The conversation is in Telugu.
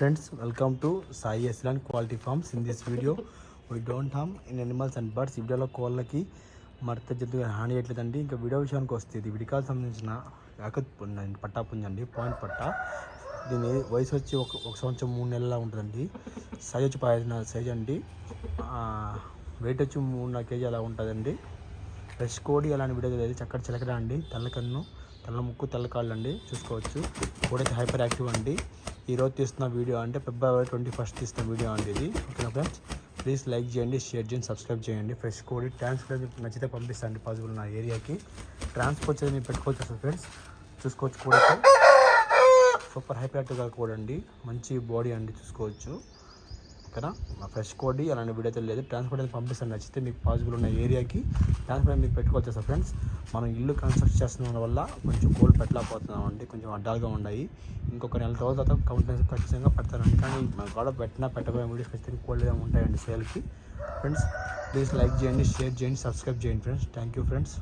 Friends, welcome to Sai Aslan Quality Farms. In this video, we don't harm in animals and birds. ఈ వీడియోలో కోళ్ళకి మరత జంతువు హాని చేయట్లేదండి. ఇంకా వీడియో విషయానికి వస్తే ఇది విడికాలకు సంబంధించిన యాకత్ పట్టా పుంజండి పాయింట్ పట్టా. దీని వయసు వచ్చి ఒక ఒక సంవత్సరం మూడు నెలల ఉంటుందండి. సైజ్ వచ్చి పదిహేను సైజ్ అండి. వెయిట్ వచ్చి మూడున్నర కేజీ అలా ఉంటుందండి. ఫ్రెష్ కోడి అలాంటి వీడియో లేదు చక్కటి చిలకడా అండి. తెల్ల కన్ను తెల్ల ముక్కు తెల్ల కాళ్ళు అండి చూసుకోవచ్చు. కోడి అయితే హైపర్ యాక్టివ్ అండి. ఈరోజు తీస్తున్న వీడియో అంటే ఫిబ్రవరి ట్వంటీ ఫస్ట్ తీస్తున్న వీడియో అంటే ఇది. ఓకేనా ఫ్రెండ్స్? ప్లీజ్ లైక్ చేయండి షేర్ చేయండి సబ్స్క్రైబ్ చేయండి. ఫ్రెష్ కోడి ట్రాన్స్ఫర్ నచ్చితే పంపిస్తాండి పాసిబుల్ నా ఏరియాకి. ట్రాన్స్పోర్ట్ వచ్చేది మీరు పెట్టుకోవచ్చు అసలు ఫ్రెండ్స్? చూసుకోవచ్చు కూడా సూపర్ హైపర్ అట్టుగా కూడా అండి మంచి బాడీ అండి చూసుకోవచ్చు. ఓకేనా? ఫ్రెష్ కోడి అలాంటి వీడియో అయితే లేదు. ట్రాన్స్పోర్ట్ అయితే పంపిస్తాను. నచ్చితే మీకు పాసిబుల్ ఉన్న ఏరియాకి ట్రాన్స్పోర్ట్ మీకు పెట్టుకోవచ్చు సార్ ఫ్రెండ్స్. మనం ఇల్లు కన్స్ట్రక్ట్ చేస్తున్న వల్ల కొంచెం కోల్డ్ పెట్టలేకపోతున్నాం అండి కొంచెం అడ్డాలుగా ఉన్నాయి. ఇంకొక నెల రోజుల తర్వాత కంపెనీ ఖచ్చితంగా పెడతారండి. కానీ మన కూడా పెట్టినా పెట్టబోయే వీడియోస్ ఖచ్చితంగా కోల్డ్గా ఉంటాయండి సేల్కి. ఫ్రెండ్స్ ప్లీజ్ లైక్ చేయండి షేర్ చేయండి సబ్స్క్రైబ్ చేయండి ఫ్రెండ్స్. Thank you friends.